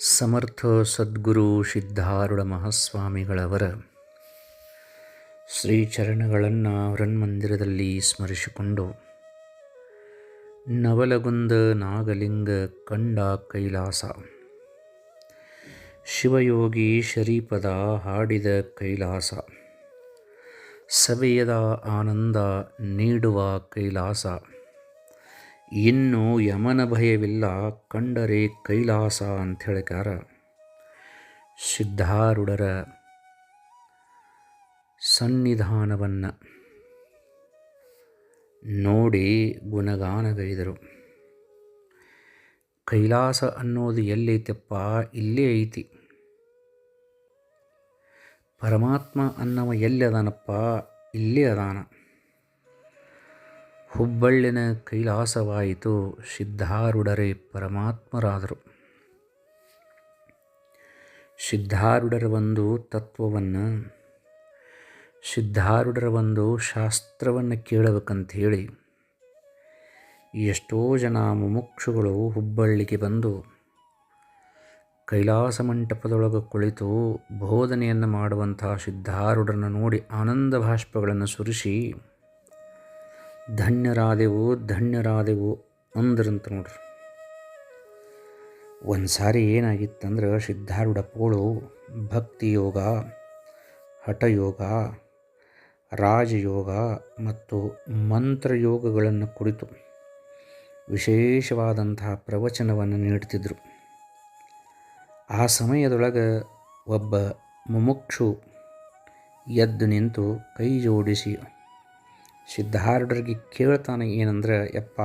ಸಮರ್ಥ ಸದ್ಗುರು ಸಿದ್ಧಾರುಢ ಮಹಾಸ್ವಾಮಿಗಳವರ ಶ್ರೀಚರಣಗಳನ್ನು ಹೃನ್ಮಂದಿರದಲ್ಲಿ ಸ್ಮರಿಸಿಕೊಂಡು ನವಲಗುಂದ ನಾಗಲಿಂಗ ಕಂಡ ಕೈಲಾಸ. ಶಿವಯೋಗಿ ಶರೀಪದ ಹಾಡಿದ ಕೈಲಾಸ. ಸವೆಯದ ಆನಂದ ನೀಡುವ ಕೈಲಾಸ. ಇನ್ನು ಯಮನ ಭಯವಿಲ್ಲ, ಕಂಡರೆ ಕೈಲಾಸ ಅಂತ ಹೇಳಿಕಾರ ಸಿದ್ಧಾರೂಢರ ಸನ್ನಿಧಾನವನ್ನು ನೋಡಿ ಗುಣಗಾನಗೈದರು. ಕೈಲಾಸ ಅನ್ನೋದು ಎಲ್ಲೈತಪ್ಪ ಇಲ್ಲೇ ಐತಿ. ಪರಮಾತ್ಮ ಅನ್ನವ ಎಲ್ಲಿ ಅದಾನಪ್ಪ? ಇಲ್ಲೇ ಅದಾನ. ಹುಬ್ಬಳ್ಳಿನ ಕೈಲಾಸವಾಯಿತು ಸಿದ್ಧಾರೂಢರೇ ಪರಮಾತ್ಮರಾದರು. ಸಿದ್ಧಾರೂಢರ ಒಂದು ತತ್ವವನ್ನು, ಸಿದ್ಧಾರೂಢರ ಒಂದು ಶಾಸ್ತ್ರವನ್ನು ಕೇಳಬೇಕಂತ ಹೇಳಿ ಎಷ್ಟೋ ಜನ ಮುಮುಕ್ಷುಗಳು ಹುಬ್ಬಳ್ಳಿಗೆ ಬಂದು ಕೈಲಾಸ ಮಂಟಪದೊಳಗೆ ಕುಳಿತು ಬೋಧನೆಯನ್ನು ಮಾಡುವಂತಹ ಸಿದ್ಧಾರೂಢರನ್ನು ನೋಡಿ ಆನಂದ ಭಾಷ್ಪಗಳನ್ನು ಸುರಿಸಿ ಧನ್ಯರಾದೆವು ಧನ್ಯರಾದೆವು ಅಂದ್ರಂತ ನೋಡ್ರಿ. ಒಂದು ಸಾರಿ ಏನಾಗಿತ್ತಂದ್ರೆ ಸಿದ್ಧಾರೂಢಪ್ಪಗಳು ಭಕ್ತಿ ಯೋಗ ಹಠಯೋಗ, ರಾಜಯೋಗ ಮತ್ತು ಮಂತ್ರಯೋಗಗಳನ್ನು ಕುರಿತು ವಿಶೇಷವಾದಂತಹ ಪ್ರವಚನವನ್ನು ನೀಡ್ತಿದ್ದರು ಆ ಸಮಯದೊಳಗೆ ಒಬ್ಬ ಮುಮುಕ್ಷು ಎದ್ದು ನಿಂತು ಕೈ ಜೋಡಿಸಿ ಸಿದ್ಧಾರೂಢರಿಗೆ ಕೇಳ್ತಾನೆ ಏನಂದ್ರೆ, ಯಪ್ಪ,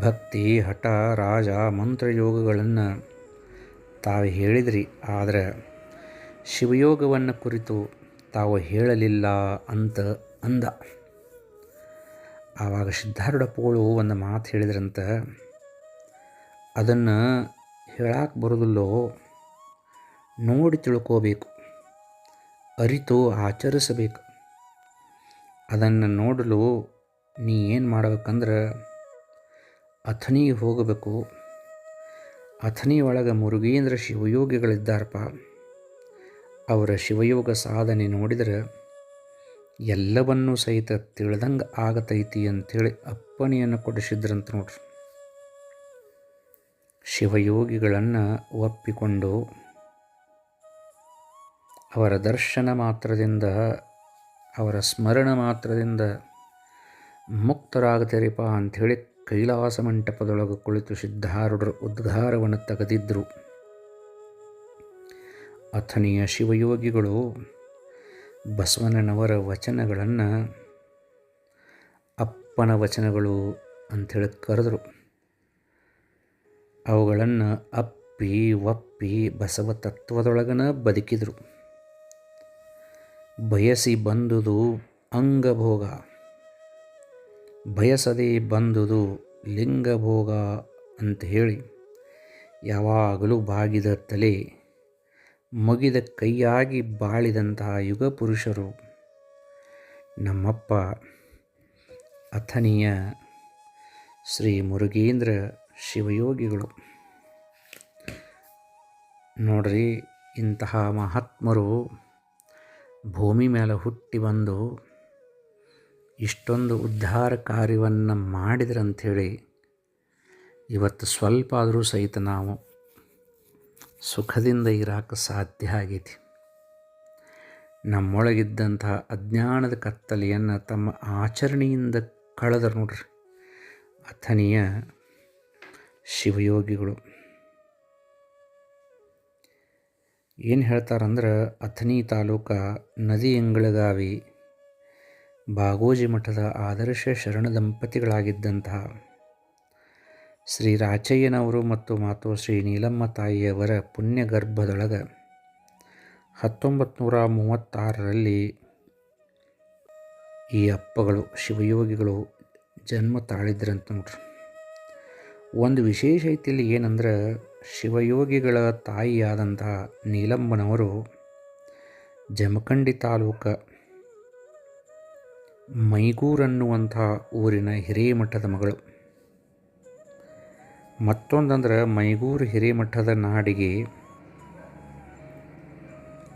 ಭಕ್ತಿ, ಹಠ, ರಾಜ, ಮಂತ್ರಯೋಗಗಳನ್ನು ತಾವು ಹೇಳಿದ್ರಿ. ಆದರೆ ಶಿವಯೋಗವನ್ನು ಕುರಿತು ತಾವು ಹೇಳಲಿಲ್ಲ ಅಂತ ಅಂದ. ಆವಾಗ ಸಿದ್ಧಾರೂಢಪ್ಪಗಳು ಒಂದು ಮಾತು ಹೇಳಿದ್ರಂತ, ಅದನ್ನು ಹೇಳಕ್ಕೆ ಬರೋದಿಲ್ಲೋ, ನೋಡಿ ತಿಳ್ಕೋಬೇಕು, ಅರಿತು ಆಚರಿಸಬೇಕು. ಅದನ್ನು ನೋಡಲು ನೀ ಏನು ಮಾಡ್ಬೇಕಂದ್ರೆ ಅಥಣಿಗೆ ಹೋಗಬೇಕು. ಅಥಣಿ ಒಳಗೆ ಮುರುಗೇಂದ್ರ ಶಿವಯೋಗಿಗಳಿದ್ದಾರಪ್ಪ. ಅವರ ಶಿವಯೋಗ ಸಾಧನೆ ನೋಡಿದರೆ ಎಲ್ಲವನ್ನೂ ಸಹಿತ ತಿಳಿದಂಗೆ ಆಗತೈತಿ ಅಂಥೇಳಿ ಅಪ್ಪಣೆಯನ್ನು ಕೊಡಿಸಿದ್ರಂತ ನೋಡ್ರಿ. ಶಿವಯೋಗಿಗಳನ್ನು ಒಪ್ಪಿಕೊಂಡು ಅವರ ದರ್ಶನ ಮಾತ್ರದಿಂದ ಅವರ ಸ್ಮರಣ ಮಾತ್ರದಿಂದ ಮುಕ್ತರಾಗತೆರಿಪ ಅಂಥೇಳಿ ಕೈಲಾಸ ಮಂಟಪದೊಳಗೆ ಕುಳಿತು ಸಿದ್ಧಾರೂಢರು ಉದ್ಗಾರವನ್ನು ತೆಗೆದಿದ್ದರು ಅಥಣಿಯ ಶಿವಯೋಗಿಗಳು ಬಸವಣ್ಣನವರ ವಚನಗಳನ್ನು ಅಪ್ಪನ ವಚನಗಳು ಅಂಥೇಳಿ ಕರೆದರು. ಅವುಗಳನ್ನು ಅಪ್ಪಿ, ಒಪ್ಪಿ ಬಸವ ತತ್ವದೊಳಗನ ಬದುಕಿದರು. ಬಯಸಿ ಬಂದುದು ಅಂಗಭೋಗ. ಬಯಸದೆ ಬಂದುದು ಲಿಂಗಭೋಗ ಅಂತ ಹೇಳಿ ಯಾವಾಗಲೂ ಬಾಗಿದ ತಲೆ ಮುಗಿದ ಕೈಯಾಗಿ ಬಾಳಿದಂತಹ ಯುಗ ಪುರುಷರು ನಮ್ಮಪ್ಪ ಅಥನಿಯ ಶ್ರೀ ಮುರುಗೇಂದ್ರ ಶಿವಯೋಗಿಗಳು. ನೋಡ್ರಿ ಇಂತಹ ಮಹಾತ್ಮರು ಭೂಮಿ ಮೇಲೆ ಹುಟ್ಟಿ ಬಂದು ಇಷ್ಟೊಂದು ಉದ್ಧಾರ ಕಾರ್ಯವನ್ನು ಮಾಡಿದ್ರಂಥೇಳಿ ಇವತ್ತು ಸ್ವಲ್ಪ ಆದರೂ ಸಹಿತ ನಾವು ಸುಖದಿಂದ ಇರಾಕ ಸಾಧ್ಯ ಆಗೈತಿ. ನಮ್ಮೊಳಗಿದ್ದಂತಹ ಅಜ್ಞಾನದ ಕತ್ತಲೆಯನ್ನು ತಮ್ಮ ಆಚರಣೆಯಿಂದ ಕಳೆದ್ರು ನೋಡ್ರಿ. ಅಥನೀಯ ಶಿವಯೋಗಿಗಳು. ಏನು ಹೇಳ್ತಾರಂದ್ರೆ, ಅಥಣಿ ತಾಲೂಕ ನದಿ ಎಂಗಳಗಾವಿ ಬಾಗೋಜಿ ಮಠದ ಆದರ್ಶ ಶರಣ ದಂಪತಿಗಳಾಗಿದ್ದಂತಹ ಶ್ರೀ ರಾಚಯ್ಯನವರು ಮತ್ತು ಮಾತು ಶ್ರೀ ನೀಲಮ್ಮ ತಾಯಿಯವರ ಪುಣ್ಯ ಗರ್ಭದೊಳಗೆ ಹತ್ತೊಂಬತ್ತು ನೂರ ಮೂವತ್ತಾರರಲ್ಲಿ ಈ ಅಪ್ಪಗಳು, ಶಿವಯೋಗಿಗಳು ಜನ್ಮ ತಾಳಿದ್ರಂತ ನೋಡ್ರಿ ಒಂದು ವಿಶೇಷ ಐತಿ ಇಲ್ಲಿ ಏನಂದ್ರೆ ಶಿವಯೋಗಿಗಳ ತಾಯಿಯಾದಂತಹ ನೀಲಂಬನವರು ಜಮಖಂಡಿ ತಾಲೂಕ ಮೈಗೂರನ್ನುವಂಥ ಊರಿನ ಹಿರೇಮಠದ ಮಗಳು. ಮತ್ತೊಂದಂದ್ರೆ ಮೈಗೂರು ಹಿರೇಮಠದ ನಾಡಿಗೆ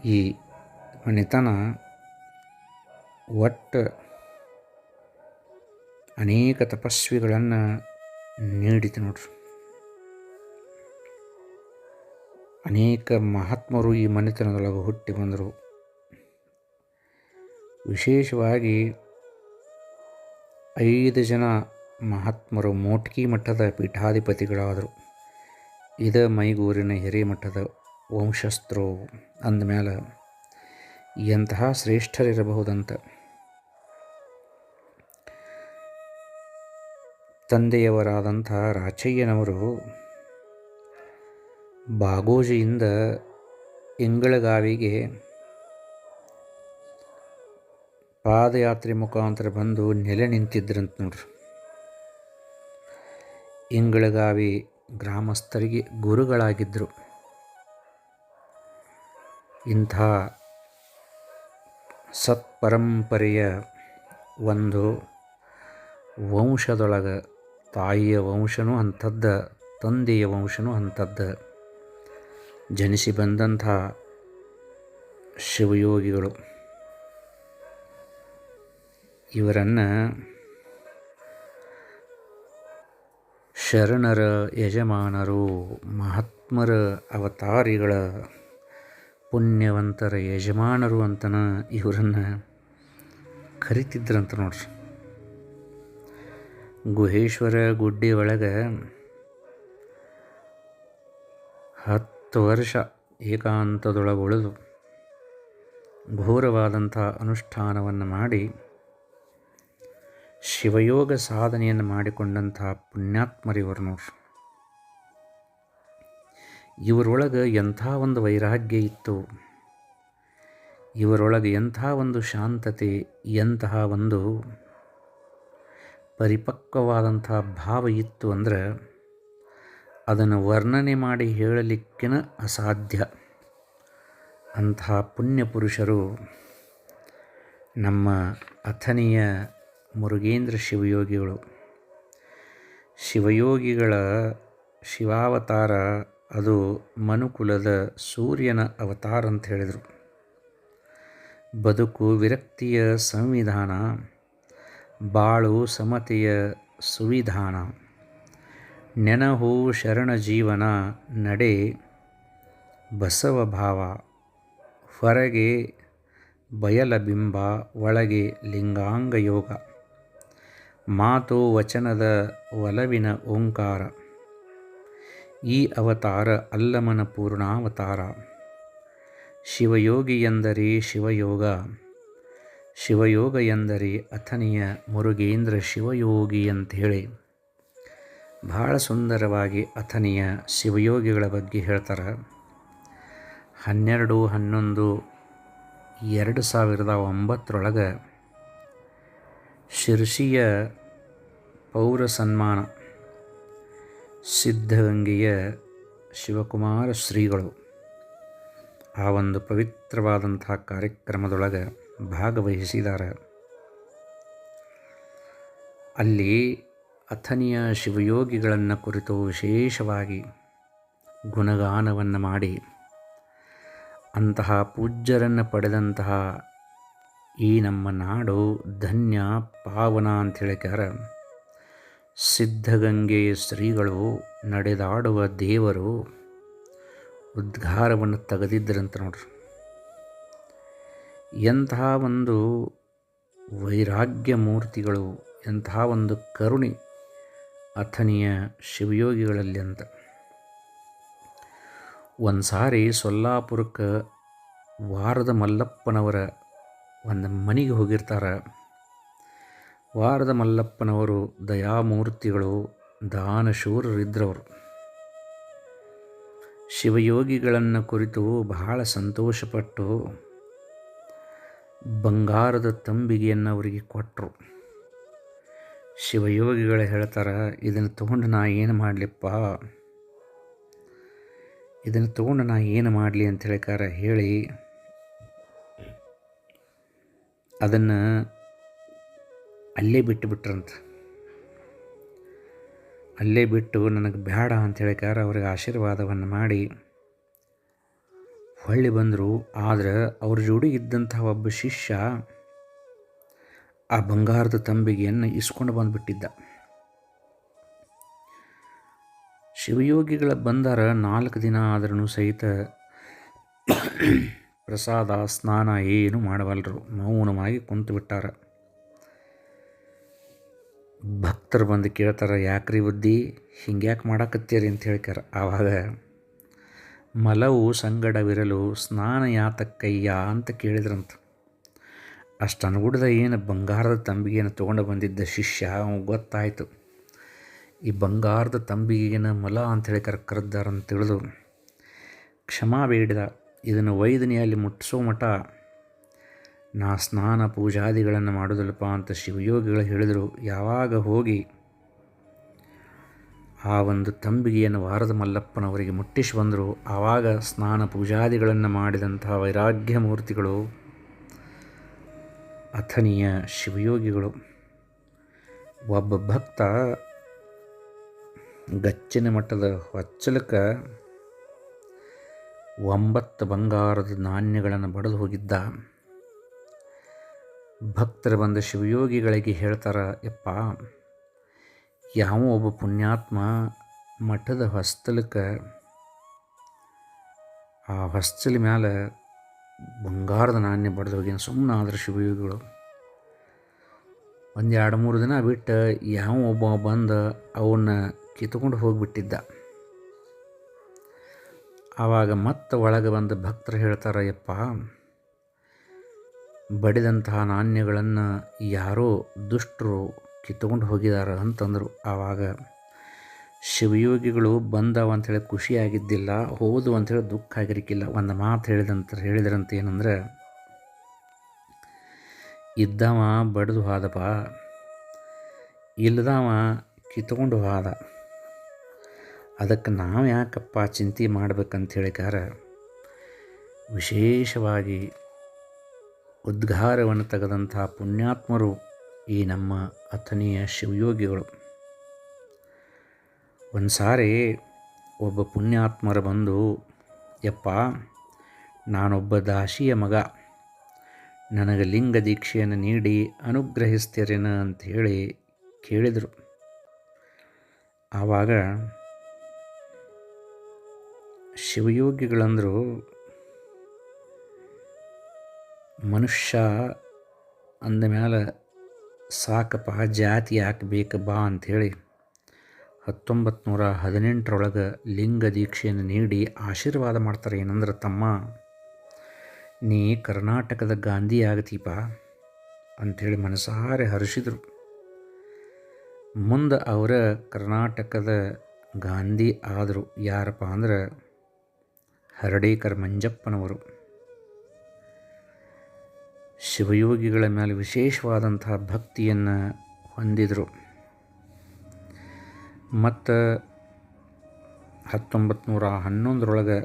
ಈ ಮನೆತನ ಒಟ್ಟು ಅನೇಕ ತಪಸ್ವಿಗಳನ್ನು ನೀಡಿತು ನೋಡ್ರಿ. ಅನೇಕ ಮಹಾತ್ಮರು ಈ ಮನೆತನದೊಳಗೆ ಹುಟ್ಟಿ ಬಂದರು. ವಿಶೇಷವಾಗಿ ಐದು ಜನ ಮಹಾತ್ಮರು ಮೋಟ್ಕಿ ಮಠದ ಪೀಠಾಧಿಪತಿಗಳಾದರು. ಇದ ಮೈಗೂರಿನ ಹಿರೇಮಠದ ವಂಶಸ್ಥರು ಅಂದಮೇಲೆ ಎಂತಹ ಶ್ರೇಷ್ಠರಿರಬಹುದಂತ. ತಂದೆಯವರಾದಂಥ ರಾಚಯ್ಯನವರು ಬಾಗೋಜಿಯಿಂದ ಇಂಗಳಗಾವಿಗೆ ಪಾದಯಾತ್ರೆ ಮುಖಾಂತರ ಬಂದು ನೆಲೆ ನಿಂತಿದ್ರಂತ ನೋಡ್ರಿ. ಇಂಗಳಗಾವಿ ಗ್ರಾಮಸ್ಥರಿಗೆ ಗುರುಗಳಾಗಿದ್ದರು ಇಂಥ ಸತ್ಪರಂಪರೆಯ ಒಂದು ವಂಶದೊಳಗೆ ತಾಯಿಯ ವಂಶನೂ ಅಂಥದ್ದು, ತಂದೆಯ ವಂಶನೂ ಅಂಥದ್ದ. ಜನಿಸಿ ಬಂದಂತಹ ಶಿವಯೋಗಿಗಳು. ಇವರನ್ನು ಶರಣರ ಯಜಮಾನರು, ಮಹಾತ್ಮರ ಅವತಾರಿಗಳ ಪುಣ್ಯವಂತರ ಯಜಮಾನರು ಅಂತನ ಇವರನ್ನು ಕರಿತಿದ್ರಂತ ನೋಡ್ರಿ. ಗುಹೇಶ್ವರ ಗುಡ್ಡಿ ಒಳಗೆ ಹತ್ತು ವರ್ಷ ಏಕಾಂತದೊಳಗೆ ಉಳಿದು ಘೋರವಾದಂಥ ಅನುಷ್ಠಾನವನ್ನು ಮಾಡಿ ಶಿವಯೋಗ ಸಾಧನೆಯನ್ನು ಮಾಡಿಕೊಂಡಂಥ ಪುಣ್ಯಾತ್ಮರಿವರು. ಇವರೊಳಗೆ ಎಂಥ ಒಂದು ವೈರಾಗ್ಯ ಇತ್ತು, ಇವರೊಳಗೆ ಎಂಥ ಒಂದು ಶಾಂತತೆ, ಎಂತಹ ಒಂದು ಪರಿಪಕ್ವವಾದಂಥ ಭಾವ ಇತ್ತು ಅಂದರೆ ಅದನ್ನು ವರ್ಣನೆ ಮಾಡಿ ಹೇಳಲಿಕ್ಕಿನ ಅಸಾಧ್ಯ. ಅಂತಹ ಪುಣ್ಯಪುರುಷರು ನಮ್ಮ ಅಥನಿಯ ಮುರುಗೇಂದ್ರ ಶಿವಯೋಗಿಗಳು. ಶಿವಯೋಗಿಗಳ ಶಿವಾವತಾರ ಅದು ಮನುಕುಲದ ಸೂರ್ಯನ ಅವತಾರ ಅಂತ ಹೇಳಿದರು. ಬದುಕು ವಿರಕ್ತಿಯ ಸಂವಿಧಾನ, ಬಾಳು ಸಮತೆಯ ಸುವಿಧಾನ. ನೆನಹು ಶರಣ ಜೀವನ ನಡೆ ಬಸವ ಭಾವ. ಹೊರಗೆ ಬಯಲಬಿಂಬ ಒಳಗೆ ಲಿಂಗಾಂಗ ಯೋಗ. ಮಾತು ವಚನದ ಒಲವಿನ ಓಂಕಾರ. ಈ ಅವತಾರ ಅಲ್ಲಮನ ಪೂರ್ಣಾವತಾರ. ಶಿವಯೋಗಿ ಎಂದರೆ ಶಿವಯೋಗ. ಶಿವಯೋಗ ಎಂದರೆ ಅಥನಿಯ ಮುರುಗೇಂದ್ರ ಶಿವಯೋಗಿ ಅಂಥೇಳಿ. ಭಾಳ ಸುಂದರವಾಗಿ ಅಥನಿಯ ಶಿವಯೋಗಿಗಳ ಬಗ್ಗೆ ಹೇಳ್ತಾರೆ. ಹನ್ನೆರಡು, ಹನ್ನೊಂದು, ಎರಡು ಸಾವಿರದ ಒಂಬತ್ತರೊಳಗೆ ಶಿರ್ಷಿಯ ಪೌರ ಸನ್ಮಾನ ಸಿದ್ಧಗಂಗೆಯ ಶಿವಕುಮಾರ ಶ್ರೀಗಳು ಆ ಒಂದು ಪವಿತ್ರವಾದಂಥ ಕಾರ್ಯಕ್ರಮದೊಳಗೆ ಭಾಗವಹಿಸಿದ್ದಾರೆ. ಅಲ್ಲಿ ಅಥನಿಯ ಶಿವಯೋಗಿಗಳನ್ನು ಕುರಿತು ವಿಶೇಷವಾಗಿ ಗುಣಗಾನವನ್ನು ಮಾಡಿ, ಅಂತಹ ಪೂಜ್ಯರನ್ನು ಪಡೆದಂತಹ ಈ ನಮ್ಮ ನಾಡು ಧನ್ಯ ಪಾವನ ಅಂತ ಹೇಳಿಕಾರ ಸಿದ್ಧಗಂಗೆ ಶ್ರೀಗಳು ನಡೆದಾಡುವ ದೇವರು ಉದ್ಘಾರವನ್ನು ತೆಗೆದಿದ್ದರಂತ ನೋಡ್ರಿ. ಎಂತಹ ಒಂದು ವೈರಾಗ್ಯ ಮೂರ್ತಿಗಳು, ಎಂತಹ ಒಂದು ಕರುಣಿ ಅಥನಿಯ ಶಿವಯೋಗಿಗಳಲ್ಲಿ ಅಂತ ಒಂದು ಸಾರಿ ಸೊಲ್ಲಾಪುರಕ್ಕೆ ವಾರದ ಮಲ್ಲಪ್ಪನವರ ಒಂದು ಮನೆಗೆ ಹೋಗಿರ್ತಾರೆ. ವಾರದ ಮಲ್ಲಪ್ಪನವರು ದಯಾಮೂರ್ತಿಗಳು ದಾನಶೂರರಿದ್ದರವರು ಶಿವಯೋಗಿಗಳನ್ನು ಕುರಿತು ಬಹಳ ಸಂತೋಷಪಟ್ಟು ಬಂಗಾರದ ತಂಬಿಗೆಯನ್ನು ಅವರಿಗೆ ಕೊಟ್ಟರು ಶಿವಯೋಗಿಗಳು ಹೇಳ್ತಾರೆ, ಇದನ್ನು ತೊಗೊಂಡು ನಾ ಏನು ಮಾಡಲಿಪ್ಪ? ಇದನ್ನು ತಗೊಂಡು ನಾ ಏನು ಮಾಡಲಿ? ಅಂತ ಹೇಳಿಕಾರ, ಹೇಳಿ. ಅದನ್ನು ಅಲ್ಲೇ ಬಿಟ್ಟುಬಿಟ್ರಂತ ಅಲ್ಲೇ ಬಿಟ್ಟು ನನಗೆ ಬೇಡ ಅಂತ ಹೇಳಿಕಾರ, ಅವ್ರಿಗೆ ಆಶೀರ್ವಾದವನ್ನು ಮಾಡಿ. ಹೊಳ್ಳಿ ಬಂದರು, ಆದರೆ ಅವ್ರ ಜೋಡಿ ಇದ್ದಂಥ ಒಬ್ಬ ಶಿಷ್ಯ ಆ ಬಂಗಾರದ ತಂಬಿಗೆಯನ್ನು ಇಸ್ಕೊಂಡು ಬಂದುಬಿಟ್ಟಿದ್ದ. ಶಿವಯೋಗಿಗಳ ಬಂದಾರ ನಾಲ್ಕು ದಿನ ಆದ್ರೂ ಸಹಿತ ಪ್ರಸಾದ, ಸ್ನಾನ ಏನು ಮಾಡಬಲ್ಲರು ಮೌನವಾಗಿ ಕುಂತು ಬಿಟ್ಟಾರ. ಭಕ್ತರು ಬಂದು ಕೇಳ್ತಾರೆ, ಯಾಕ್ರಿ ಬುದ್ಧಿ? ಹಿಂಗ್ಯಾಕೆ ಮಾಡಾಕತ್ತೀರಿ? ಅಂತ ಹೇಳ್ಕಾರ ಆವಾಗ, ಮಲವು ಸಂಗಡವಿರಲು ಸ್ನಾನ ಯಾತಕ್ಕಯ್ಯ ಅಂತ ಕೇಳಿದ್ರಂತ. ಅಷ್ಟು ಅನುಗುಡದ ಏನು ಬಂಗಾರದ ತಂಬಿಗೆಯನ್ನು ತೊಗೊಂಡು ಬಂದಿದ್ದ ಶಿಷ್ಯ ಅವನು ಗೊತ್ತಾಯಿತು. ಈ ಬಂಗಾರದ ತಂಬಿಗೆನ ಮಲ ಅಂತ ಹೇಳಿ ಕರ್ ಕರೆದಾರಂತ ತಿಳಿದು ಕ್ಷಮಾ ಬೇಡಿದ. ಇದನ್ನು ವೈದನೆಯಲ್ಲಿ ಮುಟ್ಟಿಸೋ ಮಠ, ನಾ ಸ್ನಾನ ಪೂಜಾದಿಗಳನ್ನು ಮಾಡೋದಿಲ್ಲಪ್ಪ ಅಂತ ಶಿವಯೋಗಿಗಳು ಹೇಳಿದರು. ಯಾವಾಗ ಹೋಗಿ ಆ ಒಂದು ತಂಬಿಗೆಯನ್ನು ವಾರದ ಮಲ್ಲಪ್ಪನವರಿಗೆ ಮುಟ್ಟಿಸಿ ಬಂದರು, ಆವಾಗ ಸ್ನಾನ ಪೂಜಾದಿಗಳನ್ನು ಮಾಡಿದಂತಹ ವೈರಾಗ್ಯ ಮೂರ್ತಿಗಳು ಅಥನೀಯ ಶಿವಯೋಗಿಗಳು. ಒಬ್ಬ ಭಕ್ತ ಗಚ್ಚಿನ ಮಟ್ಟದ ಹೊಚ್ಚಲಕ್ಕೆ ಒಂಬತ್ತು ಬಂಗಾರದ ನಾಣ್ಯಗಳನ್ನು ಬಡಿದು ಹೋಗಿದ್ದ. ಭಕ್ತರು ಬಂದ ಶಿವಯೋಗಿಗಳಿಗೆ ಹೇಳ್ತಾರ, ಯಪ್ಪ, ಯಾವ ಒಬ್ಬ ಪುಣ್ಯಾತ್ಮ ಮಠದ ಹೊಸ್ತಲಕ್ಕೆ ಆ ಹೊಸ್ತಲ ಮ್ಯಾಲೆ ಬಂಗಾರದ ನಾಣ್ಯ ಬಡ್ದು ಹೋಗಿ ಸುಮ್ಮನೆ ಆದ್ರೆ ಶಿವಯೋಗಿಗಳು. ಒಂದು ಎರಡು ಮೂರು ದಿನ ಬಿಟ್ಟು ಯಾವ ಒಬ್ಬ ಬಂದು ಅವನ್ನ ಕಿತ್ಕೊಂಡು ಹೋಗಿಬಿಟ್ಟಿದ್ದ. ಆವಾಗ ಮತ್ತೆ ಒಳಗೆ ಬಂದು ಭಕ್ತರು ಹೇಳ್ತಾರೆ, ಯಪ್ಪ, ಬಡಿದಂತಹ ನಾಣ್ಯಗಳನ್ನು ಯಾರೋ ದುಷ್ಟರು ಕಿತ್ಕೊಂಡು ಹೋಗಿದ್ದಾರೆ ಅಂತಂದರು. ಆವಾಗ ಶಿವಯೋಗಿಗಳು ಬಂದವ ಅಂಥೇಳಿ ಖುಷಿಯಾಗಿದ್ದಿಲ್ಲ, ಹೋದು ಅಂಥೇಳಿ ದುಃಖ ಆಗಿರಕ್ಕಿಲ್ಲ ಒಂದು ಮಾತು ಹೇಳಿದಂತ, ಹೇಳಿದ್ರಂತ ಏನಂದ್ರೆ, ಇದ್ದವ ಬಡಿದು ಹೋದಪ್ಪ ಇಲ್ಲದವ ಕಿತ್ಕೊಂಡು ಹೋದ. ಅದಕ್ಕೆ ನಾವು ಯಾಕಪ್ಪ ಚಿಂತೆ ಮಾಡ್ಬೇಕಂತ ಹೇಳಿಕಾರ ವಿಶೇಷವಾಗಿ ಉದ್ಗಾರವನ್ನು ತೆಗೆದಂಥ ಪುಣ್ಯಾತ್ಮರು ಈ ನಮ್ಮ ಅಥನೀಯ ಶಿವಯೋಗಿಗಳು. ಒಂದು ಸಾರಿ ಒಬ್ಬ ಪುಣ್ಯಾತ್ಮರು ಬಂದು, ಯಪ್ಪ, ನಾನೊಬ್ಬ ದಾಸಿಯ ಮಗ. ನನಗೆ ಲಿಂಗ ದೀಕ್ಷೆಯನ್ನು ನೀಡಿ ಅನುಗ್ರಹಿಸ್ತೀರೇನ? ಅಂತ ಹೇಳಿ ಕೇಳಿದರು. ಆವಾಗ ಶಿವಯೋಗಿಗಳಂದರು, ಮನುಷ್ಯ ಅಂದ ಮೇಲೆ ಸಾಕಪ್ಪ, ಜಾತಿ ಯಾಕೆ ಬೇಕು ಬಾ ಅಂಥೇಳಿ ಹತ್ತೊಂಬತ್ತು ನೂರ ಹದಿನೆಂಟರೊಳಗೆ ಲಿಂಗ ದೀಕ್ಷೆಯನ್ನು ನೀಡಿ ಆಶೀರ್ವಾದ ಮಾಡ್ತಾರೆ ಏನಂದ್ರೆ, ತಮ್ಮ, ನೀ ಕರ್ನಾಟಕದ ಗಾಂಧಿ ಆಗತೀಪ ಅಂಥೇಳಿ ಮನಸಾರೆ ಹರಿಸಿದರು. ಮುಂದೆ ಅವರ ಕರ್ನಾಟಕದ ಗಾಂಧಿ ಆದರು. ಯಾರಪ್ಪ ಅಂದ್ರೆ ಹರಡೇಕರ್ ಮಂಜಪ್ಪನವರು. ಶಿವಯೋಗಿಗಳ ಮೇಲೆ ವಿಶೇಷವಾದಂತಹ ಭಕ್ತಿಯನ್ನು ಹೊಂದಿದರು. ಮತ್ತು ಹತ್ತೊಂಬತ್ತು ನೂರ ಹನ್ನೊಂದರೊಳಗೆ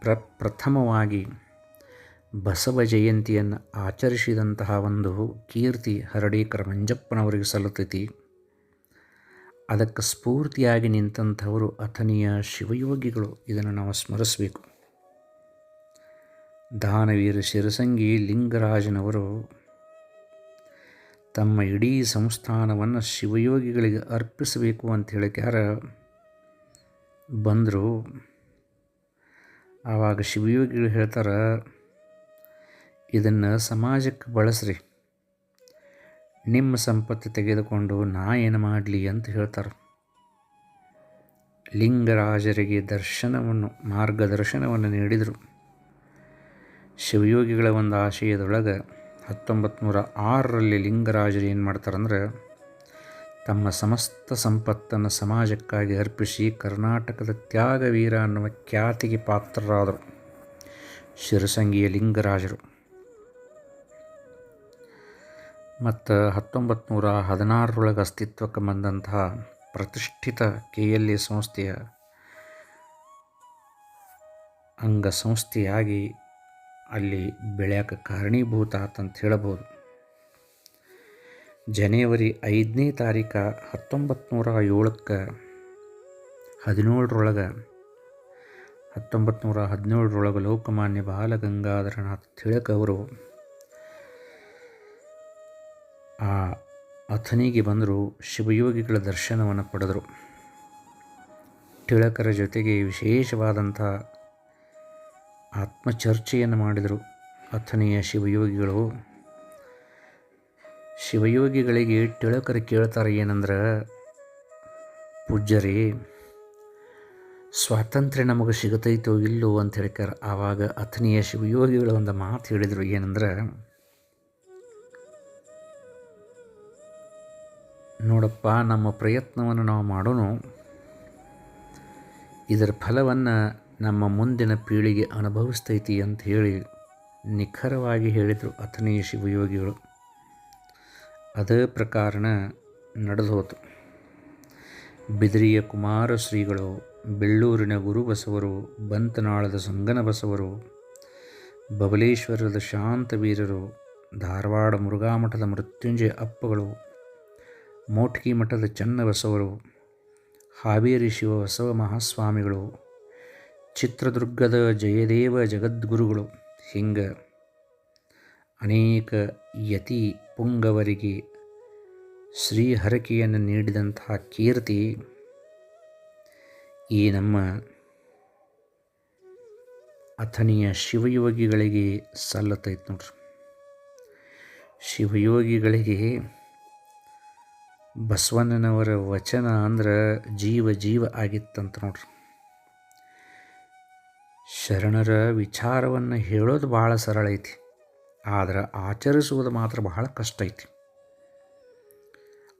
ಪ್ರ ಪ್ರಥಮವಾಗಿ ಬಸವ ಜಯಂತಿಯನ್ನು ಆಚರಿಸಿದಂತಹ ಒಂದು ಕೀರ್ತಿ ಹರಡೇಕರ ಮಂಜಪ್ಪನವರಿಗೆ ಸಲ್ಲುತ್ತೈತಿ ಅದಕ್ಕೆ ಸ್ಫೂರ್ತಿಯಾಗಿ ನಿಂತಂಥವರು ಅಥನಿಯ ಶಿವಯೋಗಿಗಳು ಇದನ್ನು ನಾವು ಸ್ಮರಿಸಬೇಕು. ದಾನವೀರ ಶಿರಸಂಗಿ ಲಿಂಗರಾಜನವರು ತಮ್ಮ ಇಡೀ ಸಂಸ್ಥಾನವನ್ನು ಶಿವಯೋಗಿಗಳಿಗೆ ಅರ್ಪಿಸಬೇಕು ಅಂತ ಹೇಳಿಕ್ಯಾರ ಬಂದರು? ಆವಾಗ ಶಿವಯೋಗಿಗಳು ಹೇಳ್ತಾರೆ, ಇದನ್ನು ಸಮಾಜಕ್ಕೆ ಬಳಸ್ರಿ. ನಿಮ್ಮ ಸಂಪತ್ತು ತೆಗೆದುಕೊಂಡು ನಾ ಏನು ಮಾಡಲಿ ಅಂತ ಹೇಳ್ತಾರೆ. ಲಿಂಗರಾಜರಿಗೆ ದರ್ಶನವನ್ನು, ಮಾರ್ಗದರ್ಶನವನ್ನು ನೀಡಿದರು. ಶಿವಯೋಗಿಗಳ ಒಂದು ಆಶಯದೊಳಗೆ ಹತ್ತೊಂಬತ್ತು ನೂರ ಆರರಲ್ಲಿ ಲಿಂಗರಾಜರು ಏನು ಮಾಡ್ತಾರಂದ್ರೆ ತಮ್ಮ ಸಮಸ್ತ ಸಂಪತ್ತನ್ನು ಸಮಾಜಕ್ಕಾಗಿ ಅರ್ಪಿಸಿ ಕರ್ನಾಟಕದ ತ್ಯಾಗವೀರ ಅನ್ನುವ ಖ್ಯಾತಿಗೆ ಪಾತ್ರರಾದರು ಶಿರಸಂಗಿಯ ಲಿಂಗರಾಜರು. ಮತ್ತು ಹತ್ತೊಂಬತ್ತು ನೂರ ಹದಿನಾರರೊಳಗೆ ಅಸ್ತಿತ್ವಕ್ಕೆ ಬಂದಂತಹ ಪ್ರತಿಷ್ಠಿತ ಕೆ ಎಲ್ ಎ ಸಂಸ್ಥೆಯ ಅಂಗಸಂಸ್ಥೆಯಾಗಿ ಅಲ್ಲಿ ಬೆಳೆಯೋಕ್ಕೆ ಕಾರಣೀಭೂತ ಆತಂತ ಹೇಳಬಹುದು. ಜನವರಿ ಐದನೇ ತಾರೀಕು ಹತ್ತೊಂಬತ್ತು ನೂರ ಏಳಕ್ಕೆ ಹದಿನೇಳರೊಳಗೆ ಹತ್ತೊಂಬತ್ತು ನೂರ ಹದಿನೇಳರೊಳಗೆ ಲೋಕಮಾನ್ಯ ಬಾಲಗಂಗಾಧರನಾಥ ತಿಳಕ್ ಅವರು ಆ ಅಥನಿಗೆ ಬಂದರು, ಶಿವಯೋಗಿಗಳ ದರ್ಶನವನ್ನು ಪಡೆದರು. ತಿಳಕರ ಜೊತೆಗೆ ವಿಶೇಷವಾದಂಥ ಆತ್ಮಚರ್ಚೆಯನ್ನು ಮಾಡಿದರು ಅಥನೆಯ ಶಿವಯೋಗಿಗಳು. ಶಿವಯೋಗಿಗಳಿಗೆ ಟಿಳಕರು ಕೇಳ್ತಾರೆ ಏನಂದ್ರೆ, ಪೂಜ್ಯರೇ, ಸ್ವಾತಂತ್ರ್ಯ ನಮಗೆ ಸಿಗತೈತೋ ಇಲ್ಲೋ ಅಂತ ಹೇಳ್ತಾರೆ ಆವಾಗ ಅಥನೆಯ ಶಿವಯೋಗಿಗಳ ಒಂದು ಮಾತು ಹೇಳಿದರು ಏನಂದ್ರೆ, ನೋಡಪ್ಪ, ನಮ್ಮ ಪ್ರಯತ್ನವನ್ನು ನಾವು ಮಾಡೋಣ. ಇದರ ಫಲವನ್ನು ನಮ್ಮ ಮುಂದಿನ ಪೀಳಿಗೆ ಅನುಭವಿಸ್ತೈತಿ ಅಂತ ಹೇಳಿ ನಿಖರವಾಗಿ ಹೇಳಿದರು ಅಥನೇ ಶಿವಯೋಗಿಗಳು. ಅದೇ ಪ್ರಕಾರನ ನಡೆದು ಹೋತು. ಬಿದಿರಿಯ ಕುಮಾರ ಶ್ರೀಗಳು, ಬೆಳ್ಳೂರಿನ ಗುರುಬಸವರು ಬಂತನಾಳದ ಸಂಗನ ಬಸವರು, ಬಬಲೇಶ್ವರದ ಶಾಂತವೀರರು ಧಾರವಾಡ ಮುರುಘಾಮಠದ ಮೃತ್ಯುಂಜಯ ಅಪ್ಪಗಳು, ಮೋಟ್ಕಿ ಮಠದ ಚನ್ನಬಸವರು ಹಾವೇರಿ ಶಿವ ಬಸವ ಮಹಾಸ್ವಾಮಿಗಳು ಚಿತ್ರದುರ್ಗದ ಜಯದೇವ ಜಗದ್ಗುರುಗಳು ಹಿಂಗೆ ಅನೇಕ ಯತಿ ಪುಂಗವರಿಗೆ ಶ್ರೀಹರಕೆಯನ್ನು ನೀಡಿದಂತಹ ಕೀರ್ತಿ ಈ ನಮ್ಮ ಅಥಣಿಯ ಶಿವಯೋಗಿಗಳಿಗೆ ಸಲ್ಲತೈತೆ ನೋಡ್ರಿ. ಶಿವಯೋಗಿಗಳಿಗೆ ಬಸವಣ್ಣನವರ ವಚನ ಅಂದ್ರೆ ಜೀವ ಜೀವ ಆಗಿತ್ತಂತ ನೋಡ್ರಿ. ಶರಣರ ವಿಚಾರವನ್ನು ಹೇಳೋದು ಭಾಳ ಸರಳ ಐತಿ, ಆದರೆ ಆಚರಿಸುವುದು ಮಾತ್ರ ಬಹಳ ಕಷ್ಟ ಐತಿ.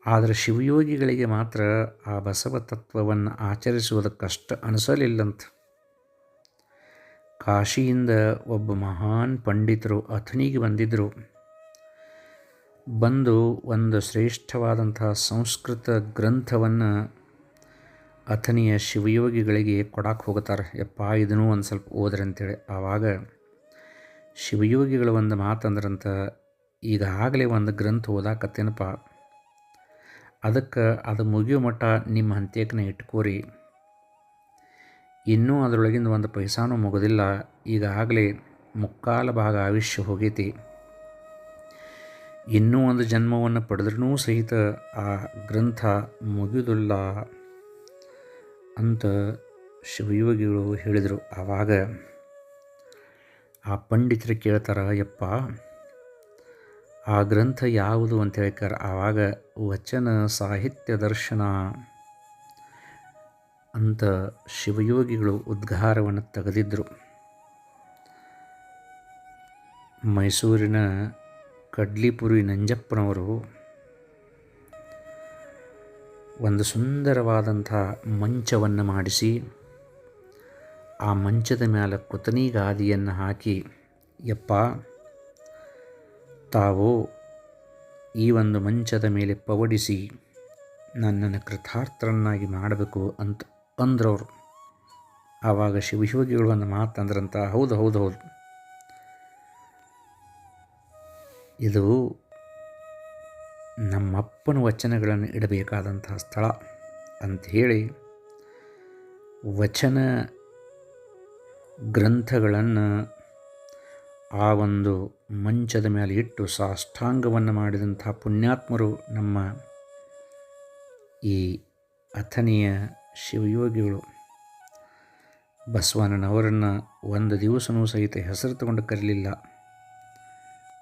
ಆದರೆ ಶಿವಯೋಗಿಗಳಿಗೆ ಮಾತ್ರ ಆ ಬಸವ ತತ್ವವನ್ನು ಆಚರಿಸುವುದು ಕಷ್ಟ ಅನಿಸಲಿಲ್ಲಂತ. ಕಾಶಿಯಿಂದ ಒಬ್ಬ ಮಹಾನ್ ಪಂಡಿತರು ಅಥಣಿಗೆ ಬಂದಿದ್ದರು ಬಂದು ಒಂದು ಶ್ರೇಷ್ಠವಾದಂತಹ ಸಂಸ್ಕೃತ ಗ್ರಂಥವನ್ನು ಅಥಣಿಯ ಶಿವಯೋಗಿಗಳಿಗೆ ಕೊಡಕ್ಕೆ ಹೋಗ್ತಾರೆ. ಯಪ್ಪ, ಇದನ್ನು ಒಂದು ಸ್ವಲ್ಪ ಓದ್ರಿ ಅಂತೇಳಿ. ಆವಾಗ ಶಿವಯೋಗಿಗಳ ಒಂದು ಮಾತಂದ್ರಂತ ಈಗಾಗಲೇ ಒಂದು ಗ್ರಂಥ ಓದಾಕತ್ತೇನಪ್ಪ. ಅದಕ್ಕೆ ಅದು ಮುಗಿಯೋ ಮಟ್ಟ ನಿಮ್ಮ ಹಂತ್ಯಕ್ಕನೆ ಇಟ್ಕೋರಿ. ಇನ್ನೂ ಅದರೊಳಗಿಂದ ಒಂದು ಪೈಸಾನೂ ಮುಗೋದಿಲ್ಲ. ಈಗಾಗಲೇ ಮುಕ್ಕಾಲ ಭಾಗ ಆಯುಷ್ಯ ಹೋಗೈತಿ. ಇನ್ನೂ ಒಂದು ಜನ್ಮವನ್ನು ಪಡೆದ್ರೂ ಸಹಿತ ಆ ಗ್ರಂಥ ಮುಗಿಯುವುದಿಲ್ಲ ಅಂತ ಶಿವಯೋಗಿಗಳು ಹೇಳಿದರು. ಆವಾಗ ಆ ಪಂಡಿತರು ಕೇಳ್ತಾರ, ಯಪ್ಪ, ಆ ಗ್ರಂಥ ಯಾವುದು ಅಂತ ಹೇಳ್ತಾರೆ ಆವಾಗ, ವಚನ ಸಾಹಿತ್ಯ ದರ್ಶನ ಅಂತ ಶಿವಯೋಗಿಗಳು ಉದ್ಗಾರವನ್ನು ತೆಗೆದಿದ್ದರು ಮೈಸೂರಿನ ಕಡ್ಲಿಪುರಿ ನಂಜಪ್ಪನವರು ಒಂದು ಸುಂದರವಾದಂಥ ಮಂಚವನ್ನು ಮಾಡಿಸಿ ಆ ಮಂಚದ ಮೇಲೆ ಕುತನಿಗಾದಿಯನ್ನು ಹಾಕಿ, ಯಪ್ಪ, ತಾವು ಈ ಒಂದು ಮಂಚದ ಮೇಲೆ ಪವಡಿಸಿ ನನ್ನನ್ನು ಕೃತಾರ್ಥರನ್ನಾಗಿ ಮಾಡಬೇಕು ಅಂತ ಅಂದ್ರವರು. ಆವಾಗ ಶಿವಯೋಗಿಗಳು ಒಂದು ಮಾತಂದ್ರಂತ, ಹೌದು ಹೌದು ಹೌದು. ಇದು ನಮ್ಮಪ್ಪನ ವಚನಗಳನ್ನು ಇಡಬೇಕಾದಂತಹ ಸ್ಥಳ ಅಂಥೇಳಿ ವಚನ ಗ್ರಂಥಗಳನ್ನು ಆ ಒಂದು ಮಂಚದ ಮೇಲೆ ಇಟ್ಟು ಸಾಷ್ಟಾಂಗವನ್ನು ಮಾಡಿದಂಥ ಪುಣ್ಯಾತ್ಮರು ನಮ್ಮ ಈ ಅಥನಿಯ ಶಿವಯೋಗಿಗಳು. ಬಸವಣ್ಣನವರನ್ನು ಒಂದು ದಿವಸನೂ ಸಹಿತ ಹೆಸರು ತಗೊಂಡು ಕರೀಲಿಲ್ಲ.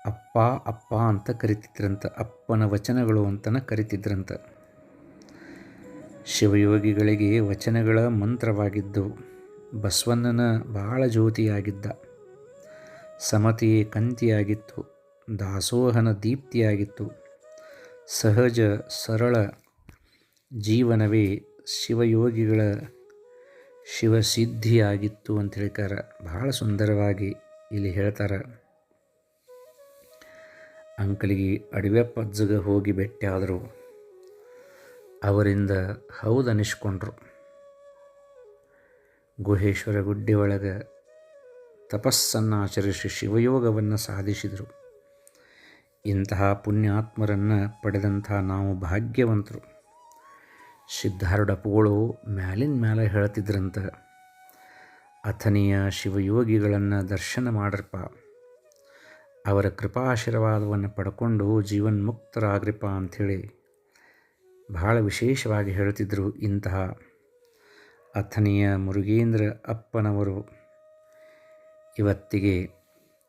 ಅಪ್ಪ ಅಪ್ಪ ಅಂತ ಕರಿತಿದ್ರಂತ, ಅಪ್ಪನ ವಚನಗಳು ಅಂತನ ಕರಿತಿದ್ರಂತ. ಶಿವಯೋಗಿಗಳಿಗೆ ವಚನಗಳ ಮಂತ್ರವಾಗಿದ್ದು, ಬಸವಣ್ಣನ ಬಹಳ ಜ್ಯೋತಿಯಾಗಿದ್ದ. ಸಮತೆಯೇ ಕಂತಿಯಾಗಿತ್ತು, ದಾಸೋಹನ ದೀಪ್ತಿಯಾಗಿತ್ತು. ಸಹಜ, ಸರಳ ಜೀವನವೇ ಶಿವಯೋಗಿಗಳ ಶಿವಸಿದ್ಧಿಯಾಗಿತ್ತು ಅಂತ ಹೇಳ್ತಾರೆ ಬಹಳ ಸುಂದರವಾಗಿ ಇಲ್ಲಿ ಹೇಳ್ತಾರೆ. ಅಂಕಲಿಗೆ ಅಡವೆಪ್ಪಜ್ಜಗೆ ಹೋಗಿ ಭೇಟಿಯಾದರು ಅವರಿಂದ ಹೌದು ಅನಿಸ್ಕೊಂಡ್ರು. ಗುಹೇಶ್ವರ ಗುಡ್ಡೆ ಒಳಗೆ ತಪಸ್ಸನ್ನು ಆಚರಿಸಿ ಶಿವಯೋಗವನ್ನು ಸಾಧಿಸಿದರು. ಇಂತಹ ಪುಣ್ಯಾತ್ಮರನ್ನು ಪಡೆದಂಥ ನಾವು ಭಾಗ್ಯವಂತರು. ಸಿದ್ಧಾರೂಢಪ್ಪಗಳು ಮ್ಯಾಲಿನ ಮ್ಯಾಲೆ ಹೇಳ್ತಿದ್ರಂತ, ಅಥನಿಯ ಶಿವಯೋಗಿಗಳನ್ನು ದರ್ಶನ ಮಾಡ್ರಪ್ಪ. ಅವರ ಕೃಪಾಶೀರ್ವಾದವನ್ನು ಪಡ್ಕೊಂಡು ಜೀವನ್ಮುಕ್ತರಾಗ್ರಿಪ್ಪ ಅಂಥೇಳಿ ಬಹಳ ವಿಶೇಷವಾಗಿ ಹೇಳ್ತಿದ್ದರು ಇಂತಹ ಅಥನಿಯ ಮುರುಗೇಂದ್ರ ಅಪ್ಪನವರು. ಇವತ್ತಿಗೆ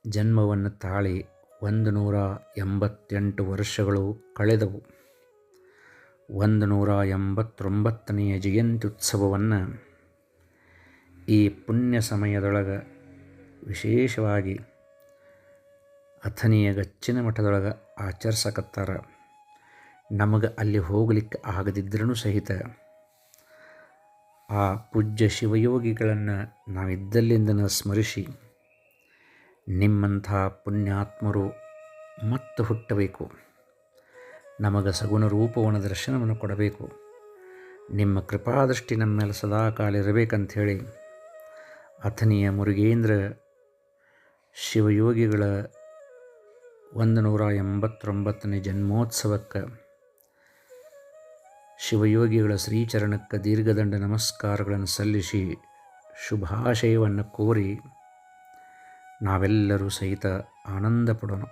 ಜನ್ಮವನ್ನು ತಾಳಿ ಒಂದು ನೂರ ಎಂಬತ್ತೆಂಟು ವರ್ಷಗಳು ಕಳೆದವು. ಒಂದು ನೂರ ಎಂಬತ್ತೊಂಬತ್ತನೆಯ ಜಯಂತ್ಯುತ್ಸವವನ್ನು ಈ ಪುಣ್ಯ ಸಮಯದೊಳಗೆ ವಿಶೇಷವಾಗಿ ಅಥನಿಯ ಗಚ್ಚಿನ ಮಠದೊಳಗೆ ಆಚರಿಸಕತ್ತಾರ. ನಮಗೆ ಅಲ್ಲಿ ಹೋಗಲಿಕ್ಕೆ ಆಗದಿದ್ರೂ ಸಹಿತ. ಆ ಪೂಜ್ಯ ಶಿವಯೋಗಿಗಳನ್ನು ನಾವಿದ್ದಲ್ಲಿಂದನ ಸ್ಮರಿಸಿ, ನಿಮ್ಮಂಥ ಪುಣ್ಯಾತ್ಮರು ಮತ್ತೆ ಹುಟ್ಟಬೇಕು. ನಮಗೆ ಸಗುಣ ರೂಪವನ್ನು ದರ್ಶನವನ್ನು ಕೊಡಬೇಕು. ನಿಮ್ಮ ಕೃಪಾದೃಷ್ಟಿ ನಮ್ಮ ಮೇಲೆ ಸದಾಕಾಲ ಇರಬೇಕಂಥೇಳಿ ಅಥನಿಯ ಮುರುಗೇಂದ್ರ ಶಿವಯೋಗಿಗಳ ಒಂದು ನೂರ ಎಂಬತ್ತೊಂಬತ್ತನೇ ಜನ್ಮೋತ್ಸವಕ್ಕೆ ಶಿವಯೋಗಿಗಳ ಶ್ರೀಚರಣಕ್ಕೆ ದೀರ್ಘದಂಡ ನಮಸ್ಕಾರಗಳನ್ನು ಸಲ್ಲಿಸಿ ಶುಭಾಶಯವನ್ನು ಕೋರಿ ನಾವೆಲ್ಲರೂ ಸಹಿತ ಆನಂದ ಪಡೋಣ